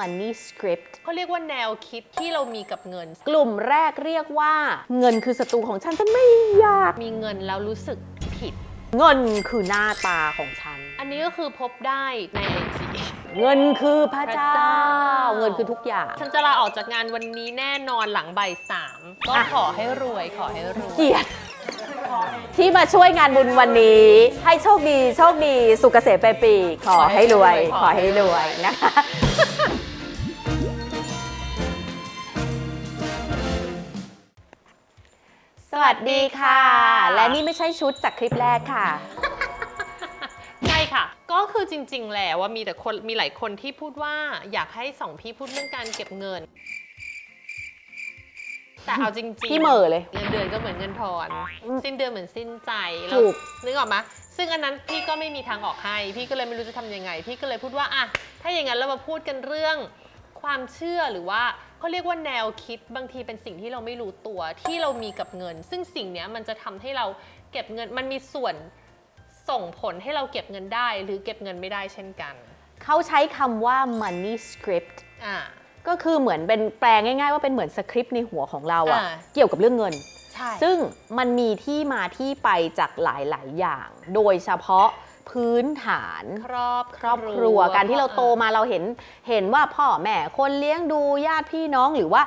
money script เขาเรียกว่าแนวคิดที่เรามีกับเงิน กลุ่มแรกเรียกว่า เงินคือศัตรูของฉันฉันไม่อยาก มีเงินแล้วรู้สึกผิด เงินคือหน้าตาของฉัน อันนี้ก็คือพบได้ในไอจีเงินคือพระเจ้าพระเจ้า เงินคือทุกอย่าง ฉันจะลาออกจากงานวันนี้แน่นอนหลังบ่ายสามก็อะขอให้รวยขอให้รวย เกียรติที่มาช่วยงานบุญวันนี้ ให้โชคดี โชคดี สุขเกษมไปปี ขอให้รวย ขอให้รวยนะคะ สวัสดีค่ะ และนี่ไม่ใช่ชุดจากคลิปแรกค่ะ ใช่ค่ะ ก็คือจริง ๆ แล้วว่ามีแต่คนมีหลายคนที่พูดว่าอยากให้สองพี่พูดเรื่องการเก็บเงิน แต่เอาจริงๆพี่เหม่อเลยเงินเดือนก็เหมือนเงินทอนอืมสิ้นเดือนเหมือนสิ้นใจถูกแล้วนึกออกไหมซึ่งอันนั้นพี่ก็ไม่มีทางออกให้ พี่ก็เลยไม่รู้จะทำยังไง พี่ก็เลยพูดว่าอะถ้าอย่างนั้นเรามาพูดกันเรื่องความเชื่อหรือว่า เขาเรียกว่าแนวคิดบางทีเป็นสิ่งที่เราไม่รู้ตัวที่เรามีกับเงิน ซึ่งสิ่งเนี้ยมันจะทำให้เราเก็บเงินมันมีส่วนส่งผลให้เราเก็บเงินได้ หรือเก็บเงินไม่ได้เช่นกัน เขาใช้คำว่า money script อ่าก็คือเหมือนเป็นแปลง่าย ๆ ว่าเป็นเหมือนสคริปต์ในหัวของเราอะอ่าเกี่ยวกับเรื่องเงินใช่ซึ่งมันมีที่มาที่ไปจากหลาย ๆ อย่าง โดยเฉพาะ พื้นฐานครอบครอบครัวการที่เราโตมาเราเห็นเห็นว่าพ่อแม่คนเลี้ยงดูญาติพี่น้องหรือว่า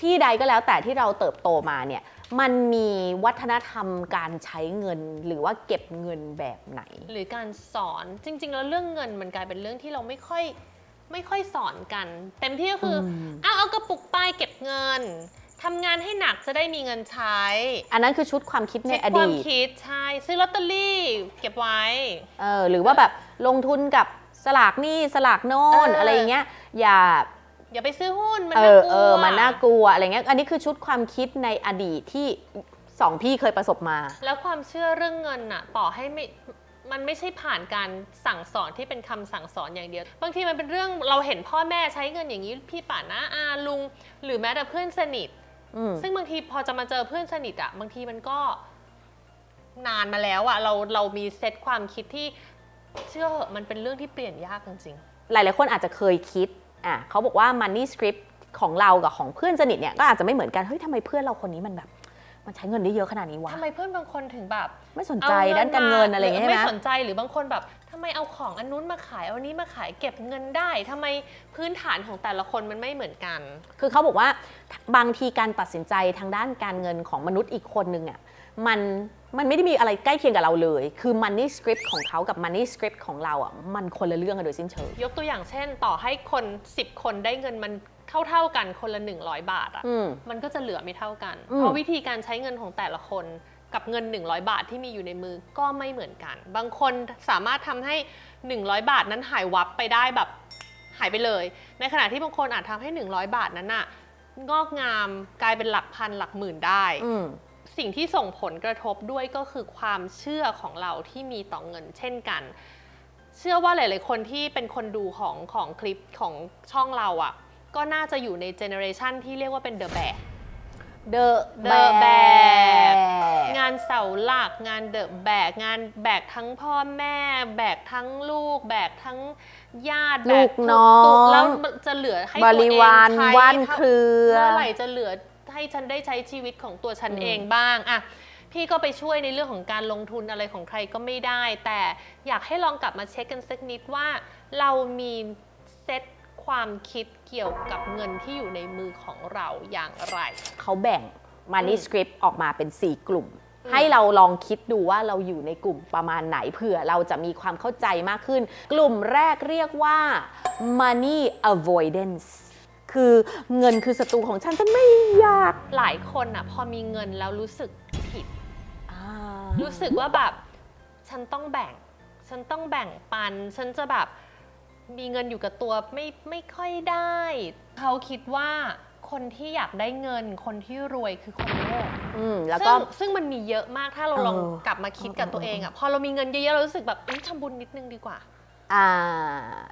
ที่ใดก็แล้วแต่ที่เราเติบโตมาเนี่ยมันมีวัฒนธรรมการใช้เงินหรือว่าเก็บเงินแบบไหน หรือการสอนจริง ๆ แล้วเรื่องเงินมันกลายเป็นเรื่องที่เราไม่ค่อยไม่ค่อยสอนกัน เต็มที่ก็คืออมเอาเอากระปุกป้ายเก็บเงิน ทำงานให้หนักจะได้มีเงินใช้อันนั้นคือชุดความคิดในเช็คอควาดีมตคิดใช่ซื้อลอตเตอรี่ เก็บไว้ เออหรือว่าแบบลงทุนกับสลากนี่สลากโน่นเอออ อะไรอย่างเงี้ยอย่าอย่าไปซื้อหุ้นมันเอน่าอกลัว เออมันน่ากลัวอะไรเงี้ยอันนี้คือชุดความคิดในอดีตที่สองพี่เคยประสบมา แล้วความเชื่อเรื่องเงินน่ะต่อให้ไม่มันไม่ใช่ผ่านการสั่งสอนที่เป็นคำสั่งสอนอย่างเดียว บางทีมันเป็นเรื่องเราเห็นพ่อแม่ใช้เงินอย่างนี้พี่ป่านะอาลุง หรือแม้แต่เพื่อนสนิท อืมซึ่งบางทีพอจะมาเจอเพื่อนสนิทอะบางทีมันก็นานมาแล้วอะเราเรามีเซตความคิดที่เชื่อเหอะมันเป็นเรื่องที่เปลี่ยนยากจริงหลาย ๆ คนอาจจะเคยคิดอะเขาบอกว่า money script ของเรากับของเพื่อนสนิทเนี่ยก็อาจจะไม่เหมือนกันเฮ้ยทำไมเพื่อนเราคนนี้มันแบบ มันใช้เงินได้เยอะขนาดนี้ๆวะทำไมเพื่อนบางคนถึงแบบไม่สนใจด้านการเงินอะไรอย่างเงี้ยไม่ใช่ไหมสนใจหรือบางคนแบบทำ ไมเอาของอันนู้นมาขายเอาอันนี้มาขายเก็บเงินได้ทำไมพื้นฐานของแต่ละคนมันไม่เหมือนกัน คือเขาบอกว่าบางทีการตัดสินใจทางด้านการเงินของมนุษย์อีกคนนึงอะมันมันไม่ได้มีอะไรใกล้เคียงกับเราเลย คือ money script ของเขากับ money script ของเราอะ มันคนละเรื่องกันโดยสิ้นเชิง ยกตัวอย่างเช่น ต่อให้คน 10 คนได้เงินมันเท่า ๆกันคนละ 100 บาทอะอืม มันก็จะเหลือไม่เท่ากัน อืม เพราะวิธีการใช้เงินของแต่ละคน กับเงิน 100 บาทที่มีอยู่ในมือก็ไม่เหมือนกัน บางคนสามารถทำให้ 100 บาทนั้นหายวับไปได้แบบหายไปเลย ในขณะที่บางคนอาจทำให้ 100 บาทนั้นน่ะงอกงามกลายเป็นหลักพันหลักหมื่นได้อืมสิ่งที่ส่งผลกระทบด้วยก็คือความเชื่อของเราที่มีต่อเงินเช่นกัน เชื่อว่าหลาย ๆ คนที่เป็นคนดูของของคลิปของช่องเราอะ่ะ ก็น่าจะอยู่ในเจเนอเรชันที่เรียกว่าเป็นเดอะแบก the The bag งานเสาหลักงานเดอะแบกงานแบกทั้งพ่อแม่ แบกทั้งลูก แบกทั้งญาติแบลูกกทุน้องตุ๊แล้วจะเหลือให้บตัวเองริวารใช้ว่านเท่าเครือเมื่อไหร่จะเหลือให้ฉันได้ใช้ชีวิตของตัวฉันอืมเองบ้างอะพี่ก็ไปช่วยในเรื่องของการลงทุนอะไรของใครก็ไม่ได้ แต่อยากให้ลองกลับมาเช็คกันสักนิดว่า เรามีเซต ความคิดเกี่ยวกับเงินที่อยู่ในมือของเราอย่างไร เขาแบ่ง money อืม script ออกมาเป็น 4 กลุ่มอืมให้เราลองคิดดูว่าเราอยู่ในกลุ่มประมาณไหนเผื่อเราจะมีความเข้าใจมากขึ้น กลุ่มแรกเรียกว่า money avoidance คือเงินคือศัตรูของฉันฉันไม่อยากหลายคนอะพอมีเงินแล้วรู้สึกผิดอ่ารู้สึกว่าแบบ ฉันต้องแบ่ง ฉันต้องแบ่งปัน ฉันจะแบบ มีเงินอยู่กับตัวไม่ไม่ค่อยได้ เขาคิดว่าคนที่อยากได้เงินคนที่รวยคือคนโง่อืมแล้วซึ่ก็งซึ่งมันมีเยอะมากถ้าเราลองเออกลับมาคิดกับตัวเองอะพอเรามีเงินเยอะๆเรารู้สึกแบบเอ้ยทำบุญนิดนึงดีกว่าอ่า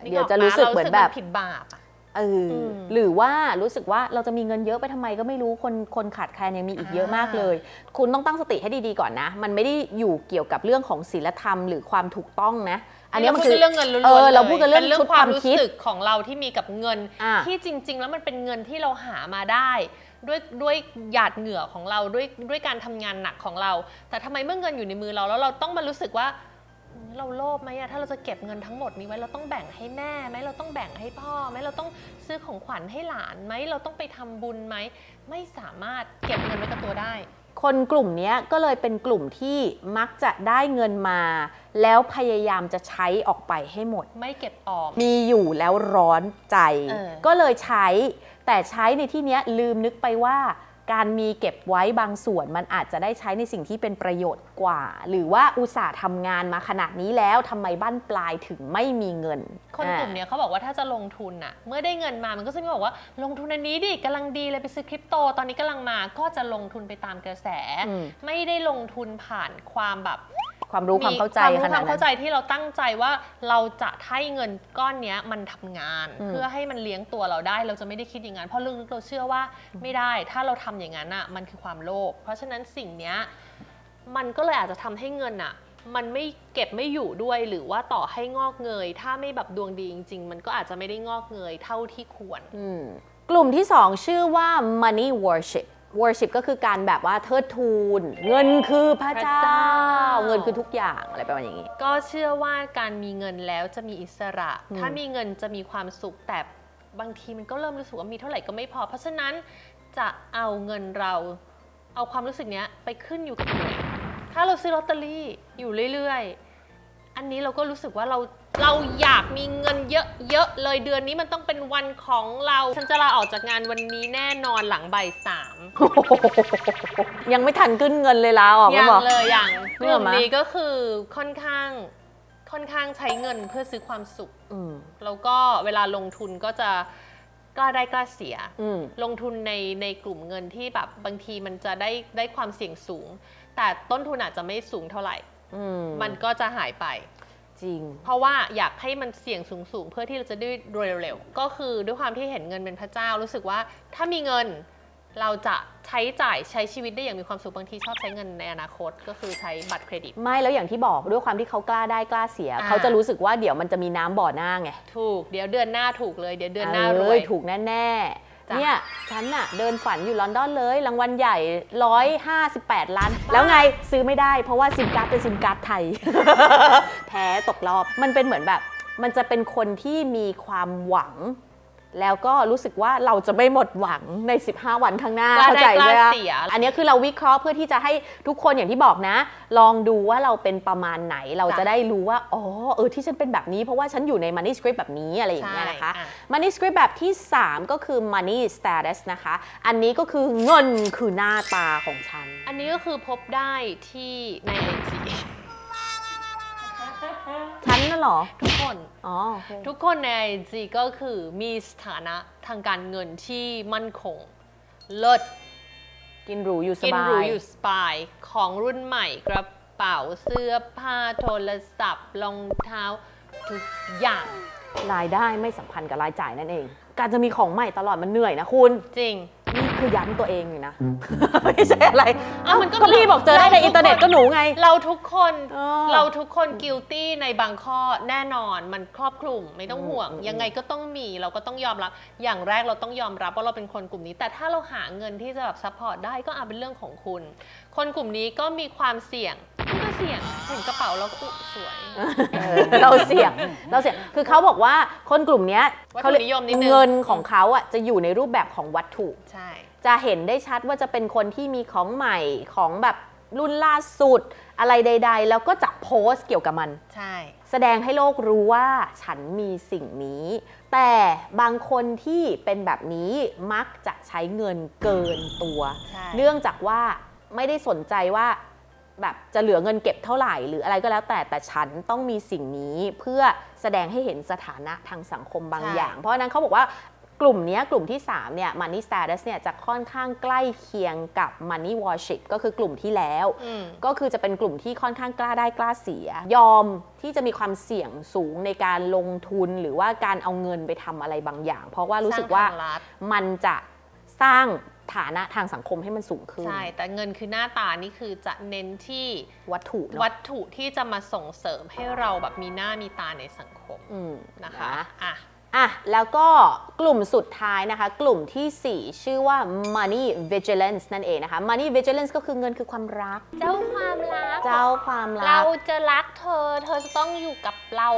นึเดี๋ยวออจะปรู้สึกเหมือนแบบราผิดบาปอะ เอออมหรือว่ารู้สึกว่าเราจะมีเงินเยอะไปทำไมก็ไม่รู้คนคนขาดแคลนยังมีอีกเยอะมากเลย คุณต้องตั้งสติให้ดีๆก่อนนะ มันไม่ได้อยู่เกี่ยวกับเรื่องของศีลธรรมหรือความถูกต้องนะ อันเนี้ยมันเราคืพูอดเรื่องเงินล้วนๆเออเราลยพูดกันเรื่องเป็นเรื่ชุอดงความความรู้คิดสึกของเราที่มีกับเงินอะที่จริง ๆ แล้วมันเป็นเงินที่เราหามาได้ ด้วยด้วยหยาดเหงื่อของเราด้วยด้วยการทำงานหนักของเรา แต่ทำไมเมื่อเงินอยู่ในมือเราแล้วเราต้องมารู้สึกว่าอืมเราโลภไหมอะถ้าเราจะเก็บเงินทั้งหมดนี้ไว้เราต้องแบ่งให้แม่ไหมเราต้องแบ่งให้พ่อไหมเราต้องซื้อของขวัญให้หลานไหมเราต้องไปทำบุญไหมไม่สามารถเก็บเงินไว้กับตัวได้ คนกลุ่มเนี้ยก็เลยเป็นกลุ่มที่มักจะได้เงินมา แล้วพยายามจะใช้ออกไปให้หมด ไม่เก็บออม มีอยู่แล้วร้อนใจเออก็เลยใช้ แต่ใช้ในที่เนี้ยลืมนึกไปว่า การมีเก็บไว้บางส่วนมันอาจจะได้ใช้ในสิ่งที่เป็นประโยชน์กว่า หรือว่าอุตส่าห์ทำงานมาขนาดนี้แล้วทำไมบ้านปลายถึงไม่มีเงินคนกลุ่มอ่าเนี้ยเขาบอกว่าถ้าจะลงทุนน่ะเมื่อได้เงินมามันก็จะมีบอกว่าลงทุนอันนี้ดิกำลังดีเลยไปซื้อคริปโต ตอนนี้กำลังมาก็จะลงทุนไปตามกระแสอืมไม่ได้ลงทุนผ่านความแบบ ความรู้ความเข้าใจความรู้ขคนาดวามนั้เข้าน ใจที่เราตั้งใจว่าเราจะให้เงินก้อนเนี้ยมันทำงาน อืม เพื่อให้มันเลี้ยงตัวเราได้ เราจะไม่ได้คิดอย่างนั้นเพราะลึกๆเราเชื่อว่าไม่ได้ ถ้าเราทำอย่างนั้นอะมันคือความโลภเพราะฉะนั้นสิ่งเนี้ยมันก็เลยอาจจะทำให้เงินอะ มันไม่เก็บไม่อยู่ด้วยหรือว่าต่อให้งอกเงย ถ้าไม่แบบดวงดีจริง ๆ มันก็อาจจะไม่ได้งอกเงยเท่าที่ควร อืมกลุ่มที่สองชื่อว่า money worship worship ก็คือการแบบว่าเทิดทูน เงินคือพระเจ้า พระเจ้า เงินคือทุกอย่างอะไรประมาณอย่างนี้ ก็เชื่อว่าการมีเงินแล้วจะมีอิสระ อืม ถ้ามีเงินจะมีความสุขแต่บางทีมันก็เริ่มรู้สึกว่ามีเท่าไหร่ก็ไม่พอ เพราะฉะนั้นจะเอาเงินเราเอาความรู้สึกเนี้ยไปขึ้นอยู่กับหน่วยถ้าเราซื้อลอตเตอรี่อยู่เรื่อยๆ อันนี้เราก็รู้สึกว่าเรา เราอยากมีเงินเยอะๆ เลยเดือนนี้มันต้องเป็นวันของเรา ฉันจะลาออกจากงานวันนี้แน่นอนหลังบ่ายสามยังไม่ทันขึ้นเงินเลยลาออกยัไม่งบอก เลยยังนึกกอลุ่อกมไหมนี้ก็คือค่อนข้างค่อนข้างใช้เงินเพื่อซื้อความสุข อืมแล้วก็เวลาลงทุนก็จะกล้าได้กล้าเสีย อืม ลงทุนในในกลุ่มเงินที่แบบบางทีมันจะได้ได้ความเสี่ยงสูง แต่ต้นทุนอาจจะไม่สูงเท่าไหร่ อืม มันก็จะหายไป จริง เพราะว่าอยากให้มันเสี่ยงสูงสูงๆ เพื่อที่เราจะได้รวยเร็วๆ ก็คือด้วยความที่เห็นเงินเป็นพระเจ้ารู้สึกว่าถ้ามีเงินเราจะใช้จ่ายใช้ชีวิตได้อย่างมีความสุขบางทีชอบใช้เงินในอนาคต ก็คือใช้บัตรเครดิต ไม่แล้วอย่างที่บอกด้วยความที่เขากล้าได้กล้าเสียอ่าเขาจะรู้สึกว่าเดี๋ยวมันจะมีน้ำบ่อหน้าไงถูกเดี๋ยวเดือนหน้าถูกเลยเดี๋ยวเดือนหน้ารวยถูกแน่จ้ะๆ เนี่ยฉันน่ะเดินฝันอยู่ลอนดอนเลยรางวัลใหญ่ 158 ล้าน แล้วไงซื้อไม่ได้เพราะว่าซิมการ์ดเป็นซิมการ์ดไทย แพ้ตกรอบมันเป็นเหมือนแบบ มันจะเป็นคนที่มีความหวัง แล้วก็รู้สึกว่าเราจะไม่หมดหวังใน 15 วันข้างหน้ากล้าเข้าได้ใจกล้าไหมคะเสีย อันนี้คือเราวิเคราะห์เพื่อที่จะให้ทุกคนอย่างที่บอกนะ ลองดูว่าเราเป็นประมาณไหนเราจ้ะจะได้รู้ว่าอ๋อเออที่ฉันเป็นแบบนี้เพราะว่าฉันอยู่ใน Money Script แบบนี้อะไรอย่างเงี้ยนะคะ ใช่อะ Money Script แบบที่ 3 ก็คือ Money Status นะคะ อันนี้ก็คือเงินคือหน้าตาของฉัน อันนี้ก็คือพบได้ที่ในไอจี ฉันน่ะเหรอ ทุกคนอ๋อโอเคทุกคนในไอจีก็คือมีสถานะทางการเงินที่มั่นคง เลิศกินหรูอยู่สกินบาหรูย อยู่สบายของรุ่นใหม่กระเป๋าเสื้อผ้าโทรศัพท์รองเท้า ทุกอย่างรายได้ไม่สัมพันธ์กับรายจ่ายนั่นเอง การจะมีของใหม่ตลอดมันเหนื่อยนะคุณ จริงนี่ คือย้ำตัวเองอยู่นะ ไม่ใช่อะไรอ้าวมันก็ก็พี่บอกเจอได้ในเราทุกอินเทอร์เน็ตคน ก็หนูไง เราทุกคนเออ เราทุกคน guilty ในบางข้อแน่นอนมันครอบคลุมไม่ต้องห่วงอืมยังไงก็ต้องมีเราก็ต้องยอมรับ อย่างแรกเราต้องยอมรับว่าเราเป็นคนกลุ่มนี้ แต่ถ้าเราหาเงินที่จะแบบซัพพอร์ตได้ก็อาจเป็นเรื่องของคุณ คนกลุ่มนี้ก็มีความเสี่ยงคุณก็ เสี่ยงเห็นกระเป๋าแล้วอุ๊ยสวยเราเสี่ยงเราเสี่ยงคือเขาบอกว่าคนกลุ่มเนี้ยวัตถุเขาเรีกนิยมนิดนึง เงินของเขาอะจะอยู่ในรูปแบบของวัตถุ ใช่ จะเห็นได้ชัดว่าจะเป็นคนที่มีของใหม่ของแบบรุ่นล่าสุด อะไรใด ๆ แล้วก็จะโพสต์เกี่ยวกับมัน ใช่ แสดงให้โลกรู้ว่าฉันมีสิ่งนี้ แต่บางคนที่เป็นแบบนี้มักจะใช้เงินเกินตัว ใช่ เนื่องจากว่าไม่ได้สนใจว่า แบบจะเหลือเงินเก็บเท่าไหร่ หรืออะไรก็แล้วแต่แต่ฉันต้องมีสิ่งนี้เพื่อแสดงให้เห็นสถานะทางสังคมบางอย่าง เพราะฉะนั้นเขาบอกว่ากลุ่มเนี้ยกลุ่มที่ 3 เนี่ย money status เนี่ยจะค่อนข้างใกล้เคียงกับ money worship ก็คือกลุ่มที่แล้วอืมก็คือจะเป็นกลุ่มที่ค่อนข้างกล้าได้กล้าเสีย ยอมที่จะมีความเสี่ยงสูงในการลงทุนหรือว่าการเอาเงินไปทำอะไรบางอย่าง เพราะว่ารู้สึกว่าสร้งทงลัดมันจะสร้าง ฐานะทางสังคมให้มันสูงขึ้น ใช่ แต่เงินคือหน้าตานี่คือจะเน้นที่วัตถุเนอะวัตถุที่จะมาส่งเสริมให้เราแบบมีหน้ามีตาในสังคมอืม นะคะนะ อะ อะ แล้วก็กลุ่มสุดท้ายนะคะ กลุ่มทีสี่4 ชื่อว่า money vigilance นั่นเองนะคะ money vigilance ก็คือเงินคือความรัก เจ้าความรัก เจ้าความรัเราก จะรักเธอ เธอจะต้องอยู่กับเรา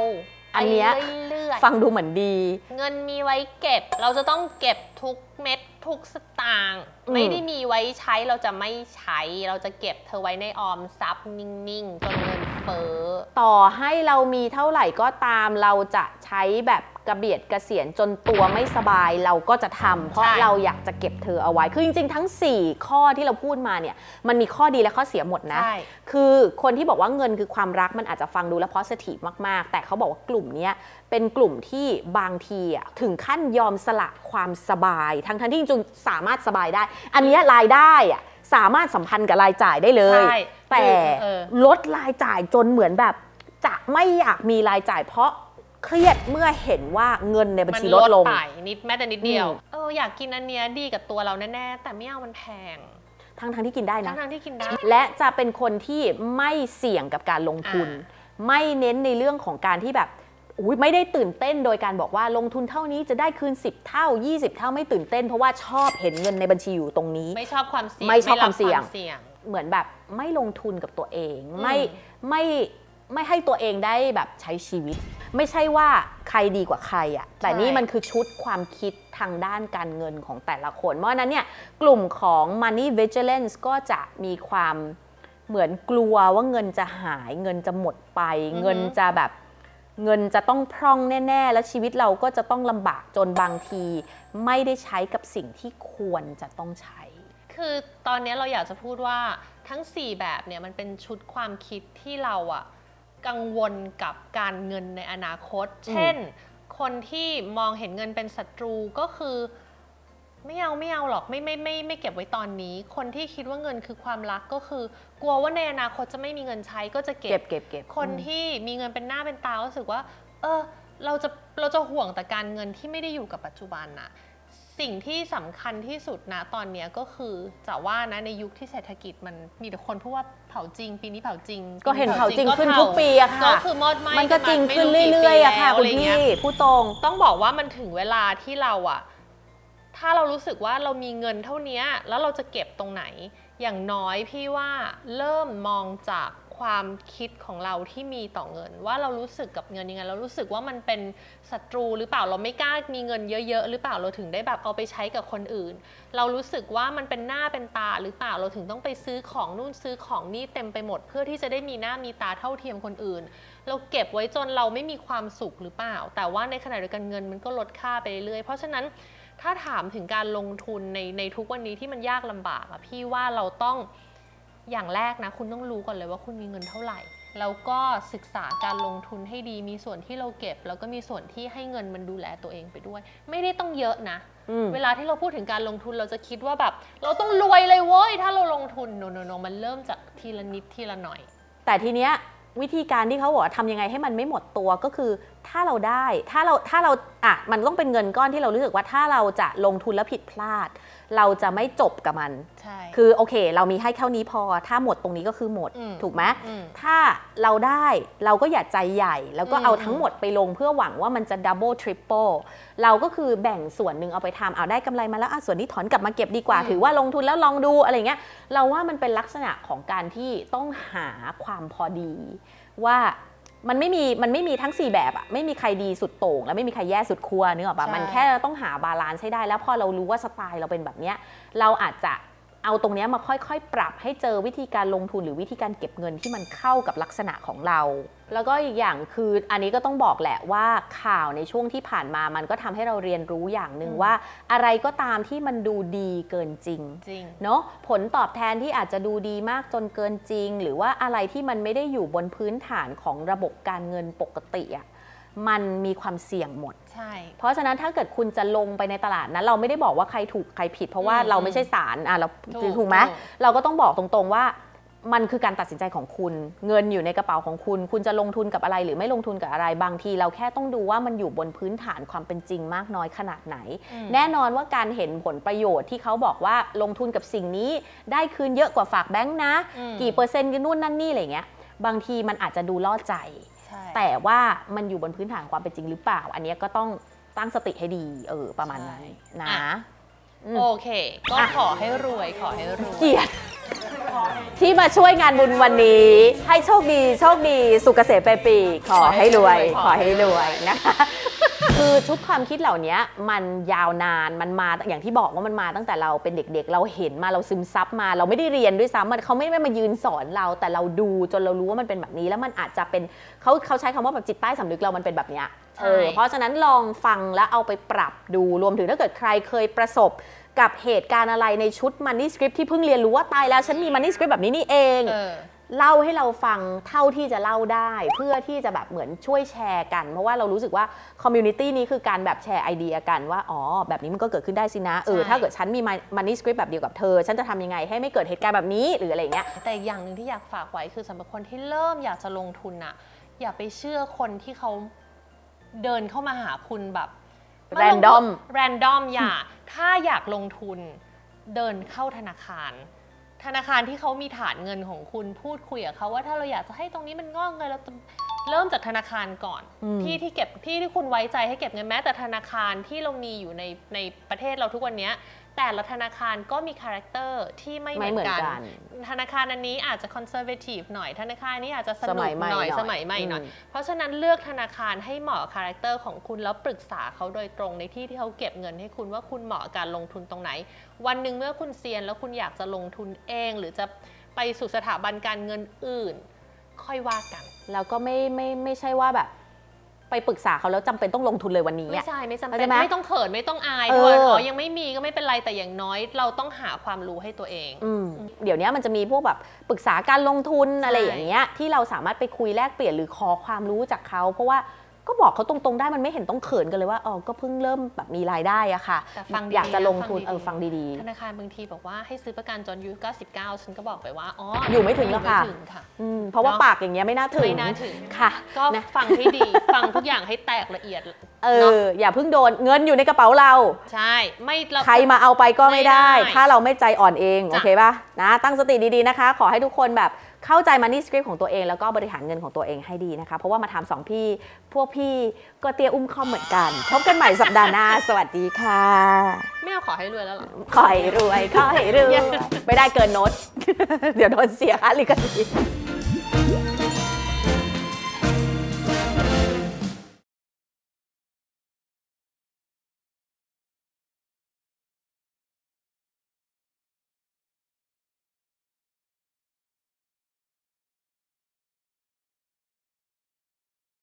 อันเนี้ยไปเรื่อยๆ ฟังดูเหมือนดี เงินมีไว้เก็บ เราจะต้องเก็บทุกเม็ดทุกสตางค์อืม ไม่ได้มีไว้ใช้เราจะไม่ใช้ เราจะเก็บเธอไว้ในออมทรัพย์นิ่งๆจนเงินเฟ้อ ต่อให้เรามีเท่าไหร่ก็ตามเราจะใช้แบบ กระเบียดกระเสียนจนตัวไม่สบายเราก็จะทำเพราะใช่ เราอยากจะเก็บเธอเอาไว้ คือจริงๆทั้ง 4 ข้อที่เราพูดมาเนี่ยมันมีข้อดีและข้อเสียหมดนะ ใช่ คือคนที่บอกว่าเงินคือความรักมันอาจจะฟังดูแล้ว positive มาก ๆ แต่เขาบอกว่ากลุ่มเนี้ยเป็นกลุ่มที่บางทีอะถึงขั้นยอมสละความสบาย ทั้งทั้งๆที่จริงๆสามารถสบายได้ อันเนี้ยรายได้อะสามารถสัมพันธ์กับรายจ่ายได้เลย ใช่แต่เออ ลดรายจ่ายจนเหมือนแบบ จะไม่อยากมีรายจ่ายเพราะ เครียดเมื่อเห็นว่าเงินในบัญมันชีลลดดลง ไปนิดแม้แต่นิดเดียว อืม เอออยากกินอันเนี้ยดีกับตัวเราแน่ๆแต่ไม่เอามันแพงทั้งทั้งๆที่กินได้นะ ทั้งๆที่กินได้ และจะเป็นคนที่ไม่เสี่ยงกับการลงทุน อ่ ไม่เน้นในเรื่องของการที่แบบอุ๊ยไม่ได้ตื่นเต้นโดยการบอกว่าลงทุนเท่านี้จะได้คืน 10 เท่า 20 เท่าไม่ตื่นเต้นเพราะว่าชอบเห็นเงินในบัญชีอยู่ตรงนี้ ไม่ชอบความเสี่ยงไม่ชอบความรับเสี่ยงเสี่ยง เหมือนแบบไม่ลงทุนกับตัวเองอืมไม่ไม่ ไม่ให้ตัวเองได้แบบใช้ชีวิต ไม่ใช่ว่าใครดีกว่าใครอะแต่นี่มันคือชุดความคิดทางด้านการเงินของแต่ละคน เพราะฉะนั้นเนี่ยกลุ่มของ money vigilance ก็จะมีความเหมือนกลัวว่าเงินจะหาย เงินจะหมดไปอือฮึเงินจะแบบเงินจะต้องพร่องแน่ ๆ แล้วชีวิตเราก็จะต้องลำบากจนบางที ไม่ได้ใช้กับสิ่งที่ควรจะต้องใช้ คือตอนนี้เราอยากจะพูดว่าทั้ง 4 แบบเนี่ยมันเป็นชุดความคิดที่เราอะ กังวลกับการเงินในอนาคต เช่น คนที่มองเห็นเงินเป็นศัตรูก็คือไม่เอาไม่เอาหรอกไม่ไม่ไม่ไม่เก็บไว้ตอนนี้ คนที่คิดว่าเงินคือความรักก็คือ กลัวว่าในอนาคตจะไม่มีเงินใช้ก็จะเก็เก็บบเก็บเก็บคนที่มีเงินเป็นหน้าเป็นตาก็รู้สึกว่า เออเราจะเราจะห่วงแต่การเงินที่ไม่ได้อยู่กับปัจจุบันน่ะ สิ่งที่สำคัญที่สุดนะตอนเนี้ยก็คือจะว่านะในยุคที่เศรษฐกิจมันมีแต่คนพูดว่าเผาจริง ปีนี้เผาจริง ก็เห็นเผาจริงก็ขึ้นเผาทุกปีอะค่ะก็คือมอดไหม้มันก็จริงไม่ขึ้นกี่เรื่อยๆอะค่ะปีคุณแล้วไรเงี้พี่ยพูดตรงต้องบอกว่ามันถึงเวลาที่เราอะถ้าเรารู้สึกว่าเรามีเงินเท่านี้แล้วเราจะเก็บตรงไหน อย่างน้อยพี่ว่าเริ่มมองจาก ความคิดของเราที่มีต่อเงิน ว่าเรารู้สึกกับเงินยังไงเรารู้สึกว่ามันเป็นศัตรูหรือเปล่าเราไม่กล้ามีเงินเยอะๆหรือเปล่าเราถึงได้แบบเอาไปใช้กับคนอื่น เรารู้สึกว่ามันเป็นหน้าเป็นตาหรือเปล่าเราถึงต้องไปซื้อของนู่นซื้อของนี่เต็มไปหมด เพื่อที่จะได้มีหน้ามีตาเท่าเทียมคนอื่น เราเก็บไว้จนเราไม่มีความสุขหรือเปล่า แต่ว่าในขณะเดียวกันเงินมันก็ลดค่าไปเรื่อยเพราะฉะนั้นถ้าถามถึงการลงทุนในในทุกวันนี้ที่มันยากลำบากอะพี่ว่าเราต้อง อย่างแรกนะคุณต้องรู้ก่อนเลยว่าคุณมีเงินเท่าไหร่ แล้วก็ศึกษาการลงทุนให้ดี มีส่วนที่เราเก็บ แล้วก็มีส่วนที่ให้เงินมันดูแลตัวเองไปด้วย ไม่ได้ต้องเยอะนะ อืม เวลาที่เราพูดถึงการลงทุนเราจะคิดว่าแบบ เราต้องรวยเลยเว้ยถ้าเราลงทุนโนโนโนมันเริ่มจากทีละนิดทีละหน่อย แต่ทีเนี้ยวิธีการที่เขาบอกว่าทำยังไงให้มันไม่หมดตัวก็คือ ถ้าเราได้ถ้าเราถ้าเราอะมันต้องเป็นเงินก้อนที่เรารู้สึกว่าถ้าเราจะลงทุนแล้วผิดพลาด เราจะไม่จบกับมัน ใช่ คือโอเค เรามีให้เท่านี้พอ ถ้าหมดตรงนี้ก็คือหมดอืมถูกไหมอืม ถ้าเราได้เราก็อย่าใจใหญ่ แล้วก็อืมเอาทั้งหมดไปลงเพื่อหวังว่ามันจะดับเบิลทริปเปิลเราก็คือแบ่งส่วนหนึ่งเอาไปทำเอาได้กำไรมาแล้วอะส่วนนี้ถอนกลับมาเก็บดีกว่าอืมถือว่าลงทุนแล้วลองดูอะไรเงี้ยเราว่ามันเป็นลักษณะของการที่ต้องหาความพอดี ว่า มันไม่มีมันไม่มีทั้ง 4 แบบอะไม่มีใครดีสุดโต่ง และไม่มีใครแย่สุดขั้วนึกออกปะใช่ มันแค่ต้องหาบาลานซ์ให้ได้ แล้วพอเรารู้ว่าสไตล์เราเป็นแบบเนี้ยเราอาจจะ เอาตรงเนี้ยมาค่อยๆ ปรับให้เจอวิธีการลงทุนหรือวิธีการเก็บเงินที่มันเข้ากับลักษณะของเรา แล้วก็อีกอย่างคืออันนี้ก็ต้องบอกแหละว่าข่าวในช่วงที่ผ่านมามันก็ทำให้เราเรียนรู้อย่างหนึ่งอืมว่า อะไรก็ตามที่มันดูดีเกินจริงจริงเนาะผลตอบแทนที่อาจจะดูดีมากจนเกินจริง หรือว่าอะไรที่มันไม่ได้อยู่บนพื้นฐานของระบบการเงินปกติอะ มันมีความเสี่ยงหมด ใช่ เพราะฉะนั้นถ้าเกิดคุณจะลงไปในตลาดนั้น เราไม่ได้บอกว่าใครถูกใครผิด เพราะว่าอืมเราไม่ใช่ศาลอะเราถูกถูกไหมถูกเราก็ต้องบอกตรงๆว่ามันคือการตัดสินใจของคุณ เงินอยู่ในกระเป๋าของคุณ คุณจะลงทุนกับอะไรหรือไม่ลงทุนกับอะไรบางที เราแค่ต้องดูว่ามันอยู่บนพื้นฐานความเป็นจริงมากน้อยขนาดไหนอืมแน่นอนว่าการเห็นผลประโยชน์ที่เขาบอกว่าลงทุนกับสิ่งนี้ ได้คืนเยอะกว่าฝากแบงค์นะอืมกี่เปอร์เซ็นต์กันนู่นนั่นนี่อะไรเงี้ยบางทีมันอาจจะดูล่อใจใช่ แต่ว่ามันอยู่บนพื้นฐานความเป็นจริงหรือเปล่า อันเนี้ยก็ต้องตั้งสติให้ดี เออ ประมาณนั้นนะอะอืมโอเค ก็อะขอให้รวยขอให้รวยเกียรติที่มาช่วยงานบุญวันนี้ ให้โชคดี โชคดี สุขเกษมไปปี ขอให้รวย ขอให้รวยนะคะ คือชุดความคิดเหล่านี้มันยาวนานมันมาอย่างที่บอกว่ามันมาตั้งแต่เราเป็นเด็กๆ เราเห็นมาเราซึมซับมา เราไม่ได้เรียนด้วยซ้ำมันเขาไม่ได้มายืนสอนเรา แต่เราดูจนเรารู้ว่ามันเป็นแบบนี้ แล้วมันอาจจะเป็นเขาเขาใช้คำว่าแบบจิตใต้สำนึกเรามันเป็นแบบเนี้ยใช่เออเพราะฉะนั้นลองฟังแล้วเอาไปปรับดูรวมถึงถ้าเกิดใครเคยประสบกับเหตุการณ์อะไรในชุดมันนี่สคริปที่เพิ่งเรียนรู้ว่าตายแล้วฉันมีมันนี่สคริปแบบนี้นี่เอง เออเล่าให้เราฟังเท่าที่จะเล่าได้ เพื่อที่จะแบบเหมือนช่วยแชร์กัน เพราะว่าเรารู้สึกว่าคอมมูนิตี้นี้คือการแบบแชร์ไอเดียกันว่า อ๋อ แบบนี้มันก็เกิดขึ้นได้สินะ เออใช่ถ้าเกิดฉันมีมันนี่สคริปแบบเดียวกับเธอ ฉันจะทำยังไงให้ไม่เกิดเหตุการณ์แบบนี้หรืออะไรอย่างเงี้ย แต่อีกอย่างหนึ่งที่อยากฝากไว้คือสำหรับคนที่เริ่มอยากจะลงทุนอะอย่าไปเชื่อคนที่เขาเดินเข้ามาหาคุณแบบ Random แรนดอมอย่าถ้าอยากลงทุนเดินเข้าธนาคาร ธนาคารที่เขามีฐานเงินของคุณพูดคุยกับเขาว่าถ้าเราอยากจะให้ตรงนี้มันงอกเงินเราจะเริ่มจากธนาคารก่อน อืม ที่ที่เก็บที่ที่คุณไว้ใจให้เก็บเงินแม้แต่ธนาคารที่เรามีอยู่ในในประเทศเราทุกวันเนี้ยแต่ละธนาคารก็มีคาแรคเตอร์ที่ไม่เหไม่มืเหอมืนอนกัน กัน ธนาคารอันนี้อาจจะคอนเซอร์เวทีฟหน่อย ธนาคารนี้อาจจะสสนุมักยใหม่หน่อยหน่อยสมัยใหม่หน่อย อืม เพราะฉะนั้นเลือกธนาคารให้เหมาะกับคาแรคเตอร์ของคุณแล้วปรึกษาเขาโดยตรงในที่ที่เขาเก็บเงินให้คุณว่าคุณเหมาะกับการลงทุนตรงไหน วันหนึ่งเมื่อคุณเซียนแล้วคุณอยากจะลงทุนเอง หรือจะไปสู่สถาบันการเงินอื่น ค่อยว่ากัน แล้วก็ไม่ไม่ไม่ใช่ว่าแบบ ไปปรึกษาเขาแล้วจำเป็นต้องลงทุนเลยวันนี้ไม่อะ ใช่ไม่จำเข้าเป็ใจนไหมไม่ต้องเขินไม่ต้องอายเออ ด้วยอ๋อยังไม่มีก็ไม่เป็นไรแต่อย่างน้อย เราต้องหาความรู้ให้ตัวเอง อืมเดี๋ยวนี้มันจะมีพวกแบบปรึกษาการลงทุนอะไรใช่อย่างเงี้ยที่เราสามารถไปคุยแลกเปลี่ยนหรือขอความรู้จากเขา เพราะว่า ก็บอกเขาตรงๆได้มันไม่เห็นต้องเขินกันเลยว่าอ๋อก็เพิ่งเริ่มแบบมีรายได้อะค่ะ แต่ฟังดีๆอยากจะลงทุนนะเออฟังดีธนาคารบางทีบอกว่าให้ซื้อประกันจนอายุ99 ฉันก็บอกไปว่าอ๋อออยู่ไม่ถึงหรอกค่ะ ไม่ถึงค่ะๆอืมเพราะว่าเนอะ ปากอย่างเงี้ยไม่น่าถึงไม่น่าถึง ค่ะก็นะฟังให้ดี ฟังทุกอย่างให้แตกละเอียด เอออย่าเพิ่งโดนเงินอยู่ในกระเป๋าเรา ใช่ ไม่เราใครมาเอาไปก็ไม่ได้ ไม่ได้ถ้าเราไม่ใจอ่อนเองจ้ะโอเคป่ะนะตั้งสติดีๆนะคะ ขอให้ทุกคนแบบ เข้าใจมันนี่สคริปของตัวเองแล้วก็บริหารเงินของตัวเองให้ดีนะคะ เพราะว่ามาทำสองพี่ พวกพี่ก็เตี้ยอุ้มคอมเหมือนกัน พบกันใหม่สัปดาห์หน้า สวัสดีค่ะไม่เอาขอให้รวยแล้วเหรอขอให้รวยขอให้รวยไม่ได้เกินโน้ตเดี๋ยวโดนเสียค่าลิขสิทธิ์